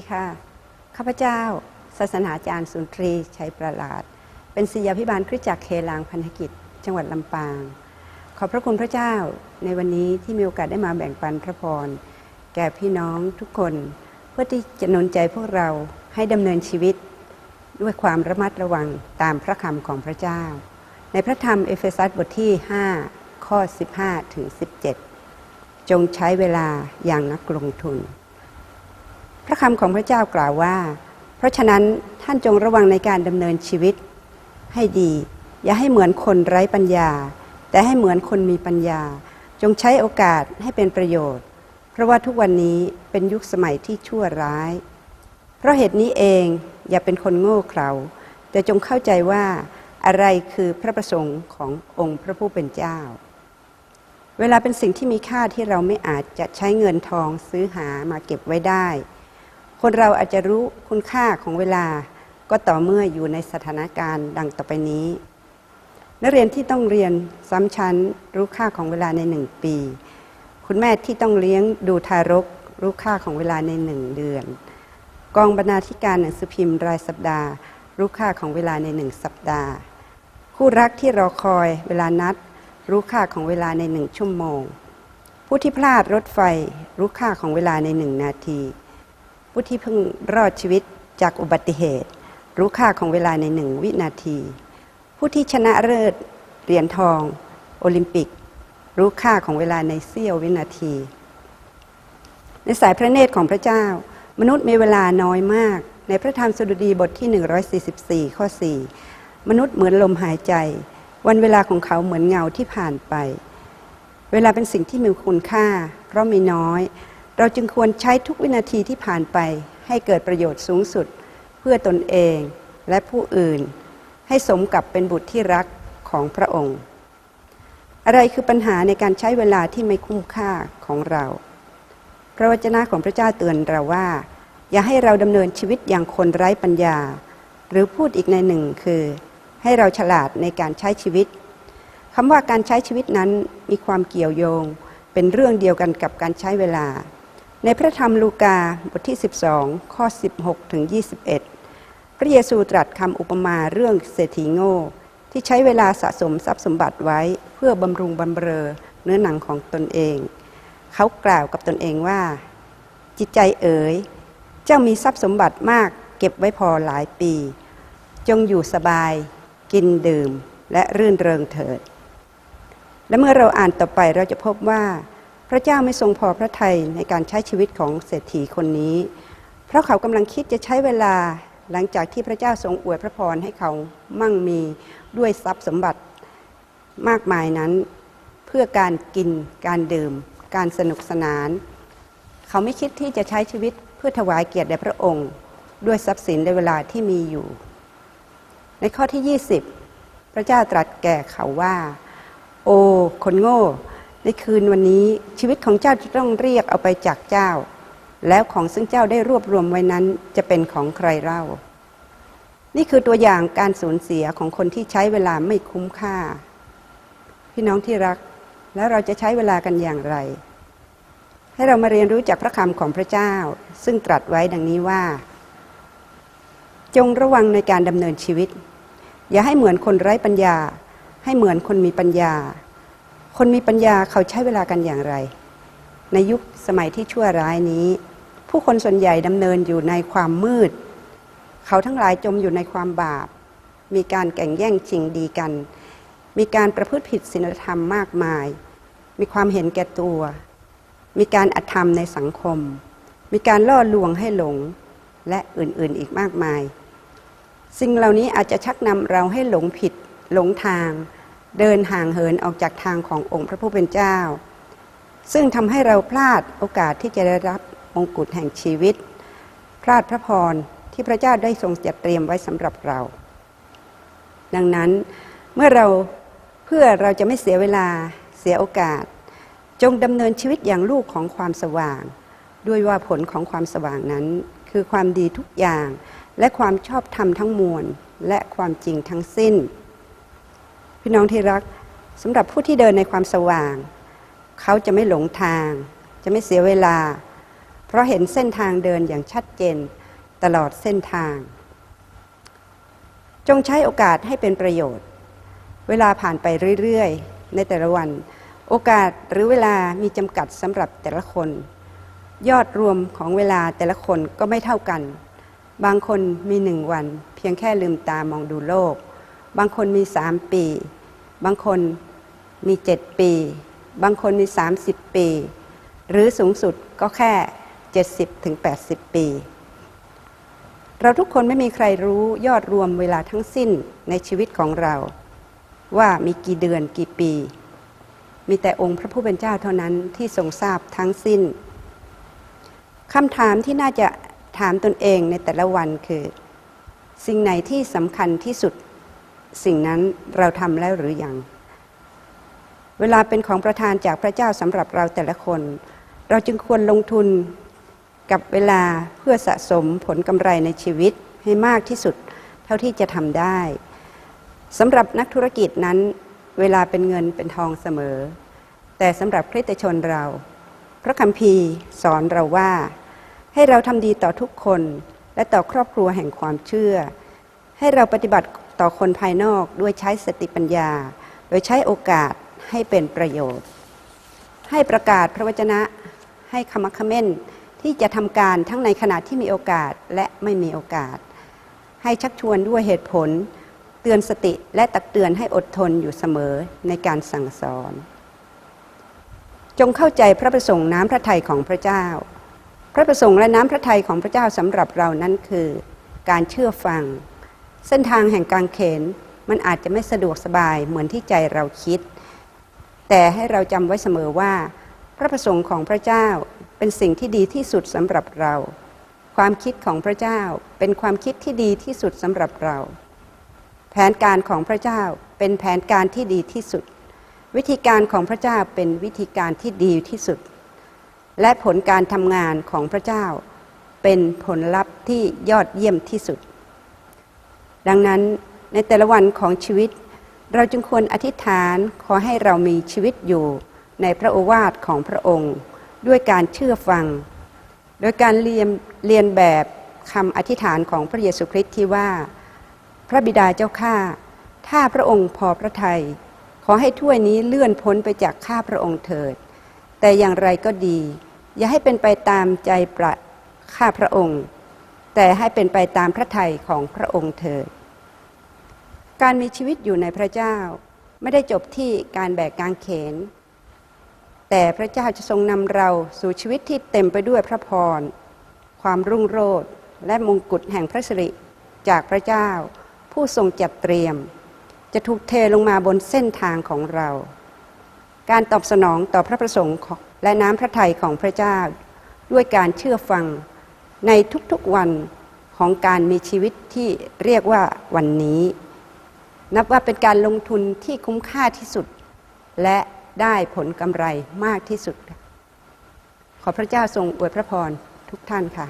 ดีค่ะ ข้าพเจ้า ศาสนาจารย์สุนทรีชัยประหลาด เป็นศิษยาพิบาลคริสตจักรเคลางพันธกิจ จังหวัดลำปาง ขอบพระคุณพระเจ้าในวันนี้ที่มีโอกาสได้มาแบ่งปันพระพร แก่พี่น้องทุกคน เพื่อที่จะนนใจพวกเราให้ดำเนินชีวิต ด้วยความระมัดระวังตามพระคำของพระเจ้า ในพระธรรมเอเฟซัสบทที่ 5 ข้อ 15ถึง17 จงใช้เวลาอย่างนักลงทุน ระคำของพระเจ้ากล่าวว่า เพราะฉะนั้นท่านจงระวังในการดำเนินชีวิต ให้ดี อย่าให้เหมือนคนไร้ปัญญา แต่ให้เหมือนคนมีปัญญา จงใช้โอกาสให้เป็นประโยชน์ เพราะว่าทุกวันนี้เป็นยุคสมัยที่ชั่วร้าย เพราะเหตุนี้เองอย่าเป็นคนโง่เขลาแต่จงเข้าใจว่าอะไรคือพระประสงค์ขององค์พระผู้เป็นเจ้า เวลาเป็นสิ่งที่มีค่าที่เราไม่อาจจะใช้เงินทองซื้อหามาเก็บไว้ได้ คนเราอาจจะรู้คุณค่าของเวลา ก็ต่อเมื่ออยู่ในสถานการณ์ดังต่อไปนี้ นักเรียนที่ต้องเรียนซ้ำชั้นรู้ค่าของเวลาในหนึ่งปี คุณแม่ที่ต้องเลี้ยงดูทารก รู้ค่าของเวลาในหนึ่งเดือน กองบรรณาธิการหนังสือพิมพ์รายสัปดาห์ รู้ค่าของเวลาในหนึ่งสัปดาห์ คู่รักที่รอคอยเวลานัด รู้ค่าของเวลาในหนึ่งชั่วโมง ผู้ที่พลาดรถไฟ รู้ค่าของเวลาในหนึ่งนาที ผู้ที่เพิ่งรอดชีวิตจากอุบัติเหตุ รู้ค่าของเวลาในหนึ่งวินาที ผู้ที่ชนะเลิศเหรียญทอง โอลิมปิก รู้ค่าของเวลาในเสี้ยววินาที ในสายพระเนตรของพระเจ้า มนุษย์มีเวลาน้อยมาก ในพระธรรมสดุดีบทที่ 144 ข้อ 4 มนุษย์เหมือนลมหายใจ วันเวลาของเขาเหมือนเงาที่ผ่านไป เวลาเป็นสิ่งที่มีคุณค่า เพราะมีน้อย เราจึงควรใช้ทุกวินาทีที่ผ่านไป ให้เกิดประโยชน์สูงสุด เพื่อตนเองและผู้อื่น ให้สมกับเป็นบุตรที่รักของพระองค์ อะไรคือปัญหาในการใช้เวลาที่ไม่คุ้มค่าของเรา พระวจนะของพระเจ้าเตือนเราว่า อย่าให้เราดำเนินชีวิตอย่างคนไร้ปัญญา หรือพูดอีกในหนึ่งคือ ให้เราฉลาดในการใช้ชีวิตคำว่าการใช้ชีวิตนั้นมีความเกี่ยวโยง เป็นเรื่องเดียวกันกับการใช้เวลา ในพระธรรมลูกาบทที่ 12 ข้อ 16 ถึง 21 พระเยซูตรัสคำอุปมาเรื่องเศรษฐีโง่ ที่ใช้เวลาสะสมทรัพย์สมบัติไว้เพื่อบำรุงบำเรอเนื้อหนังของตนเอง เขากล่าวกับตนเองว่า จิตใจเอ๋ย เจ้ามีทรัพย์สมบัติมากเก็บไว้พอหลายปี จงอยู่สบาย กินดื่มและรื่นเริงเถิด และเมื่อเราอ่านต่อไปเราจะพบว่า พระเจ้าไม่ทรงพอพระทัยในการใช้ชีวิตของเศรษฐีคนนี้ เพราะเขากำลังคิดจะใช้เวลาหลังจากที่พระเจ้าทรงอวยพระพรให้เขามั่งมีด้วยทรัพย์สมบัติมากมายนั้น เพื่อการกินการดื่ม การสนุกสนาน เขาไม่คิดที่จะใช้ชีวิตเพื่อถวายเกียรติแด่พระองค์ ด้วยทรัพย์สินในเวลาที่มีอยู่ ในข้อที่ 20 พระเจ้าตรัสแก่เขาว่า โอ้คนโง่ ในคืนวันนี้ชีวิตของเจ้าจะต้องเรียกเอาไปจากเจ้า แล้วของซึ่งเจ้าได้รวบรวมไว้นั้นจะเป็นของใครเล่า นี่คือตัวอย่างการสูญเสียของคนที่ใช้เวลาไม่คุ้มค่า พี่น้องที่รัก แล้วเราจะใช้เวลากันอย่างไร ให้เรามาเรียนรู้จากพระคำของพระเจ้า ซึ่งตรัสไว้ดังนี้ว่าจงระวังในการดำเนินชีวิต อย่าให้เหมือนคนไร้ปัญญา ให้เหมือนคนมีปัญญา คนมีปัญญาเขาใช้เวลากันอย่างไร ในยุคสมัยที่ชั่วร้ายนี้ ผู้คนส่วนใหญ่ดำเนินอยู่ในความมืด เขาทั้งหลายจมอยู่ในความบาป มีการแข่งแย่งชิงดีกัน มีการประพฤติผิดศีลธรรมมากมาย มีความเห็นแก่ตัว มีการอธรรมในสังคม มีการล่อลวงให้หลงและอื่นๆอีกมากมาย สิ่งเหล่านี้อาจจะชักนำเราให้หลงผิดหลงทาง เดินห่างเหินออกจากทางขององค์พระผู้เป็นเจ้า ซึ่งทำให้เราพลาดโอกาสที่จะได้รับมงกุฎแห่งชีวิต พลาดพระพรที่พระเจ้าได้ทรงจัดเตรียมไว้สำหรับเรา ดังนั้นเมื่อเราเพื่อเราจะไม่เสียเวลาเสียโอกาส จงดำเนินชีวิตอย่างลูกของความสว่าง ด้วยว่าผลของความสว่างนั้น คือความดีทุกอย่างและความชอบธรรมทั้งมวลและความจริงทั้งสิ้น พี่น้องที่รักสำหรับผู้ที่เดินในความสว่าง เขาจะไม่หลงทาง จะไม่เสียเวลา เพราะเห็นเส้นทางเดินอย่างชัดเจนตลอดเส้นทาง จงใช้โอกาสให้เป็นประโยชน์ เวลาผ่านไปเรื่อยๆ ในแต่ละวัน โอกาสหรือเวลามีจำกัดสำหรับแต่ละคน ยอดรวมของเวลาแต่ละคนก็ไม่เท่ากัน บางคนมีหนึ่งวัน เพียงแค่ลืมตามองดูโลก บางคนมีสามปี บางคนมีเจ็ดปี บางคนมีสามสิบปี หรือสูงสุดก็แค่ 70ถึง80ปี เราทุกคนไม่มีใครรู้ยอดรวมเวลาทั้งสิ้นในชีวิตของเรา ว่ามีกี่เดือนกี่ปี มีแต่องค์พระผู้เป็นเจ้าเท่านั้นที่ทรงทราบทั้งสิ้นคำถามที่น่าจะถามตนเองในแต่ละวันคือ สิ่งไหนที่สำคัญที่สุด สิ่งนั้นเราทำแล้วหรือยัง เวลาเป็นของประทานจากพระเจ้าสำหรับเราแต่ละคน เราจึงควรลงทุนกับเวลาเพื่อสะสมผลกำไรในชีวิตให้มากที่สุดเท่าที่จะทำได้สำหรับนักธุรกิจนั้น เวลาเป็นเงินเป็นทองเสมอ แต่สำหรับคริสตชนเรา พระคัมภีร์สอนเราว่า ให้เราทำดีต่อทุกคนและต่อครอบครัวแห่งความเชื่อ ให้เราปฏิบัติ ต่อคนภายนอกด้วยใช้สติปัญญา โดยใช้โอกาสให้เป็นประโยชน์ ให้ประกาศพระวจนะให้คำคเม่นที่จะทำการทั้งในขณะที่มีโอกาสและไม่มีโอกาส ให้ชักชวนด้วยเหตุผล เตือนสติและตักเตือนให้อดทนอยู่เสมอในการสั่งสอน จงเข้าใจพระประสงค์น้ำพระทัยของพระเจ้า พระประสงค์และน้ำพระทัยของพระเจ้าสำหรับเรานั้นคือ การเชื่อฟัง เส้นทางแห่งการเขนมันอาจจะไม่สะดวกสบายเหมือนที่ใจเราคิด แต่ให้เราจำไว้เสมอว่า พระประสงค์ของพระเจ้าเป็นสิ่งที่ดีที่สุดสำหรับเรา ความคิดของพระเจ้าเป็นความคิดที่ดีที่สุดสำหรับเรา แผนการของพระเจ้าเป็นแผนการที่ดีที่สุด วิธีการของพระเจ้าเป็นวิธีการที่ดีที่สุด และผลการทำงานของพระเจ้าเป็นผลลัพธ์ที่ยอดเยี่ยมที่สุด ดังนั้นในแต่ละวันของชีวิต เราจึงควรอธิษฐานขอให้เรามีชีวิตอยู่ในพระโอวาทของพระองค์ ด้วยการเชื่อฟัง โดยการเรียนเรียนแบบคำอธิษฐานของพระเยซูคริสต์ที่ว่า พระบิดาเจ้าข้าถ้าพระองค์พอพระทยัยขอให้ถ้วยนี้เลื่อนพ้นไปจากข้าพระองค์เถิด แต่อย่างไรก็ดี อย่าให้เป็นไปตามใจประข้าพระองค์ แต่ให้เป็นไปตามพระทัยของพระองค์เถิด การมีชีวิตอยู่ในพระเจ้าไม่ได้จบที่การแบกกางเขน แต่พระเจ้าจะทรงนำเราสู่ชีวิตที่เต็มไปด้วยพระพร ความรุ่งโรจน์และมงกุฎแห่งพระสิริจากพระเจ้า ผู้ทรงจัดเตรียม จะถูกเทลงมาบนเส้นทางของเรา การตอบสนองต่อพระประสงค์และน้ำพระทัยของพระเจ้า ด้วยการเชื่อฟัง ในทุกๆวันของการมีชีวิตที่เรียกว่าวันนี้ นับว่าเป็นการลงทุนที่คุ้มค่าที่สุด และได้ผลกำไรมากที่สุด ขอพระเจ้าทรงอวยพระพรทุกท่านค่ะ